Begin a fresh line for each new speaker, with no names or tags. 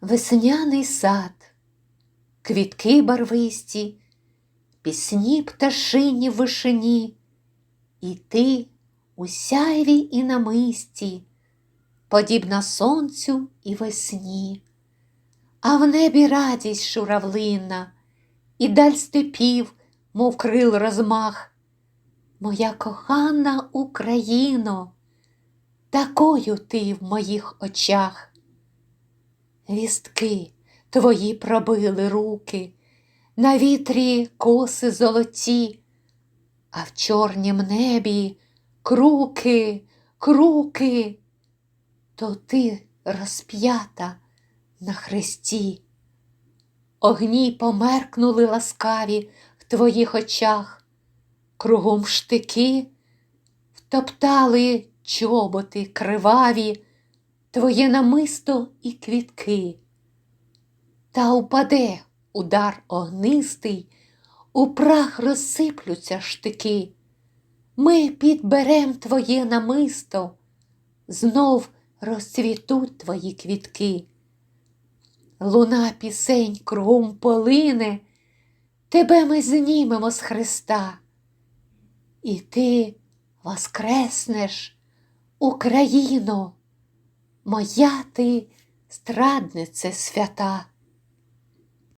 Весняний сад, квітки барвисті, пісні пташині в вишині, і ти у сяйві і намисті, подібна сонцю і весні, а в небі радість шуравлина, і даль степів, мов крил розмах. Моя кохана Україно, такою ти в моїх очах. Вістки твої пробили руки, на вітрі коси золоті, а в чорнім небі круки, круки, то ти розп'ята на хресті. Огні померкнули ласкаві в твоїх очах, кругом штики втоптали чоботи криваві твоє намисто і квітки. Та упаде удар огнистий, у прах розсиплються штики. Ми підберем твоє намисто, знов розцвітуть твої квітки. Луна пісень кругом полине, тебе ми знімемо з Христа, і ти воскреснеш, Україно, моя ти страднице свята.